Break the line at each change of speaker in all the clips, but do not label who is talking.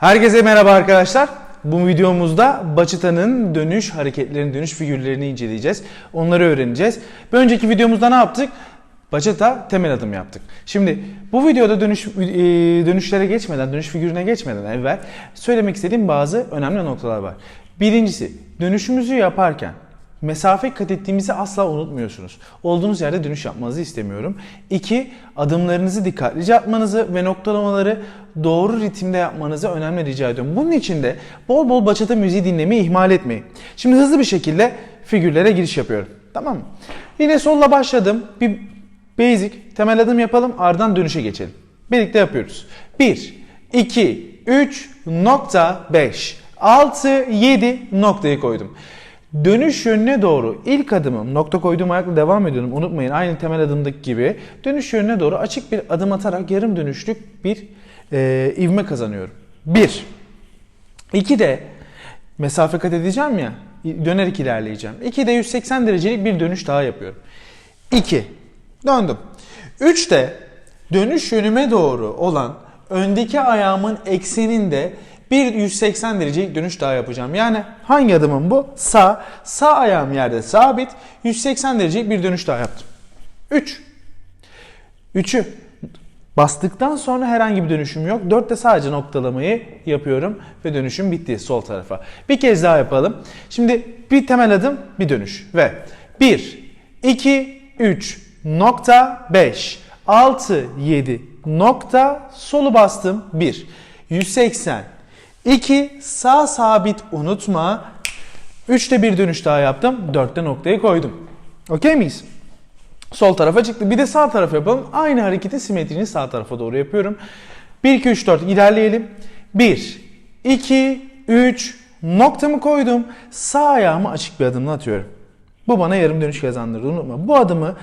Herkese merhaba arkadaşlar. Bu videomuzda Bachita'nın dönüş hareketlerini, dönüş figürlerini inceleyeceğiz. Onları öğreneceğiz. Bir önceki videomuzda ne yaptık? Bachata temel adım yaptık. Şimdi bu videoda dönüş e, dönüşlere geçmeden, dönüş figürüne geçmeden evvel söylemek istediğim bazı önemli noktalar var. Birincisi, dönüşümüzü yaparken mesafe kat ettiğimizi asla unutmuyorsunuz. Olduğunuz yerde dönüş yapmanızı istemiyorum. İki, adımlarınızı dikkatlice atmanızı ve noktalamaları doğru ritimde yapmanızı önemli rica ediyorum. Bunun için de bol bol bachata müziği dinlemeyi ihmal etmeyin. Şimdi hızlı bir şekilde figürlere giriş yapıyorum. Tamam mı? Yine solla başladım. Bir basic temel adım yapalım ardından dönüşe geçelim. Birlikte yapıyoruz. 1, 2, 3, nokta 5, 6, 7 noktayı koydum. Dönüş yönüne doğru ilk adımım nokta koyduğum ayakla devam ediyorum. Unutmayın aynı temel adımdaki gibi dönüş yönüne doğru açık bir adım atarak yarım dönüşlük bir e, ivme kazanıyorum. 1. 2 de mesafe kat edeceğim ya dönerek ilerleyeceğim. 2 de 180 derecelik bir dönüş daha yapıyorum. 2. Döndüm. 3 de dönüş yönüme doğru olan öndeki ayağımın ekseninde bir 180 derecelik dönüş daha yapacağım. Yani hangi adımım bu? Sağ. Sağ ayağım yerde sabit. 180 derecelik bir dönüş daha yaptım. 3. 3'ü bastıktan sonra herhangi bir dönüşüm yok. 4'te sadece noktalamayı yapıyorum ve dönüşüm bitti sol tarafa. Bir kez daha yapalım. Şimdi bir temel adım, bir dönüş ve 1 2 3 nokta 5 6 7 nokta solu bastım 1 180 2 sağ sabit unutma 3'te bir dönüş daha yaptım 4'te noktayı koydum. Okey miyiz? Sol tarafa çıktı. Bir de sağ tarafa yapalım. Aynı hareketi simetrini sağ tarafa doğru yapıyorum. 1, 2, 3, 4 ilerleyelim. 1, 2, 3 noktamı koydum. Sağ ayağımı açık bir adımla atıyorum. Bu bana yarım dönüş kazandırdı. Unutma. Bu adımı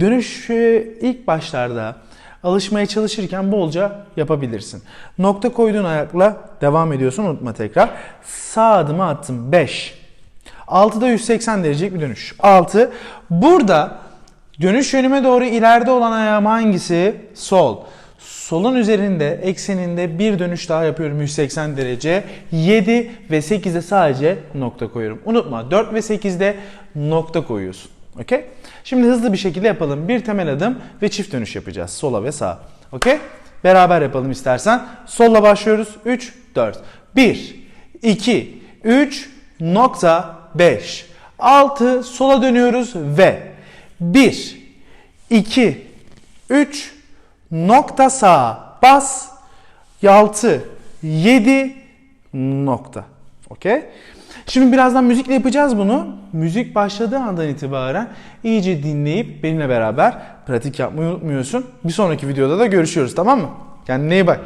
dönüşü ilk başlarda alışmaya çalışırken bolca yapabilirsin. Nokta koyduğun ayakla devam ediyorsun. Unutma tekrar. Sağ adımı attım. 5. 6'da 180 derecelik bir dönüş. 6. Burada dönüş yönüme doğru ileride olan ayağım hangisi? Sol. Solun üzerinde ekseninde bir dönüş daha yapıyorum 180 derece. 7 ve 8'de sadece nokta koyuyorum. Unutma 4 ve 8'de nokta koyuyorsun. Okey? Şimdi hızlı bir şekilde yapalım. Bir temel adım ve çift dönüş yapacağız. Sola ve sağa. Okey? Beraber yapalım istersen. Solla başlıyoruz. 3, 4. 1, 2, 3, nokta 5. 6, sola dönüyoruz ve 1, 2, 3, nokta sağa bas. 6, 7, nokta. Okey? Şimdi birazdan müzikle yapacağız bunu. Müzik başladığı andan itibaren iyice dinleyip benimle beraber pratik yapmayı unutmuyorsun. Bir sonraki videoda da görüşüyoruz tamam mı? Kendine iyi bak.